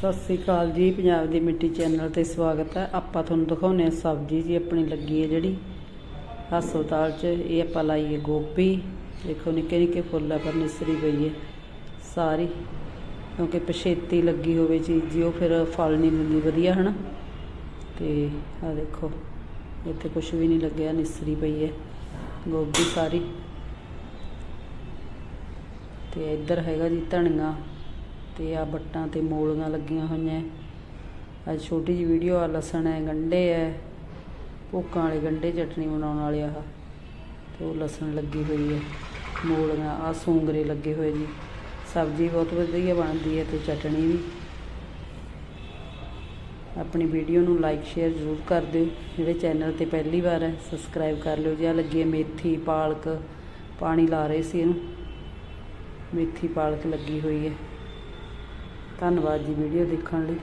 ਸਤਿ ਸ੍ਰੀ ਅਕਾਲ ਜੀ, ਪੰਜਾਬ ਦੀ ਮਿੱਟੀ ਚੈਨਲ ਤੇ ਸਵਾਗਤ ਹੈ। ਆਪਾਂ ਤੁਹਾਨੂੰ ਦਿਖਾਉਂਦੇ ਹਾਂ ਸਬਜ਼ੀ ਜੀ, ਆਪਣੀ ਲੱਗੀ ਹੈ ਜਿਹੜੀ। ਹਸਪਤਾਲ 'ਚ ਇਹ ਆਪਾਂ ਲਾਈਏ ਗੋਭੀ। ਦੇਖੋ ਨਿੱਕੇ ਨਿੱਕੇ ਫੁੱਲ ਆ, ਪਰ ਨਿਸਰੀ ਪਈ ਹੈ ਸਾਰੀ। ਕਿਉਂਕਿ ਪਛੇਤੀ ਲੱਗੀ ਹੋਵੇ ਚੀਜ਼ ਜੀ, ਉਹ ਫਿਰ ਫਲ ਨਹੀਂ ਦਿੰਦੀ, ਵਧੀਆ ਹਨਾ। ਤੇ ਆ ਦੇਖੋ, ਇੱਥੇ ਕੁਝ ਵੀ ਨਹੀਂ ਲੱਗਿਆ, ਨਿਸਰੀ ਪਈ ਹੈ ਗੋਭੀ ਸਾਰੀ। ਤੇ ਇੱਧਰ ਹੈਗਾ ਜੀ ਧਨੀਆ। ਤੇ ਆ ਬੱਟਾਂ ਤੇ ਮੂਲੀਆਂ ਲੱਗੀਆਂ ਹੋਈਆਂ। ਅੱਜ ਛੋਟੀ ਜੀ ਵੀਡੀਓ, ਆ ਲਸਣ ਹੈ, ਗੰਡੇ ਹੈ ਭੁੱਕਾਂ ਵਾਲੇ ਗੰਡੇ ਚਟਣੀ ਬਣਾਉਣ ਵਾਲੇ ਆਹ। ਤੇ ਉਹ ਲਸਣ ਲੱਗੀ ਹੋਈ ਹੈ, ਮੂਲੀਆਂ ਆ ਸੂੰਗਰੇ ਲੱਗੇ ਹੋਏ ਜੀ। ਸਬਜ਼ੀ ਬਹੁਤ ਵਧੀਆ ਬਣਦੀ ਹੈ ਤੇ ਚਟਣੀ ਵੀ। ਆਪਣੀ ਵੀਡੀਓ ਨੂੰ ਲਾਈਕ ਸ਼ੇਅਰ ਜ਼ਰੂਰ ਕਰ ਦਿਓ। ਜਿਹੜੇ ਚੈਨਲ ਤੇ ਪਹਿਲੀ ਵਾਰ ਹੈ ਸਬਸਕ੍ਰਾਈਬ ਕਰ ਲਿਓ ਜੀ। ਆ ਲੱਗੀ ਹੈ ਮੇਥੀ ਪਾਲਕ। ਪਾਣੀ ਲਾ ਰਹੇ ਸੀ ਇਹਨੂੰ। ਮੇਥੀ ਪਾਲਕ ਲੱਗੀ ਹੋਈ ਹੈ। ਧੰਨਵਾਦ ਜੀ ਵੀਡੀਓ ਦੇਖਣ ਲਈ।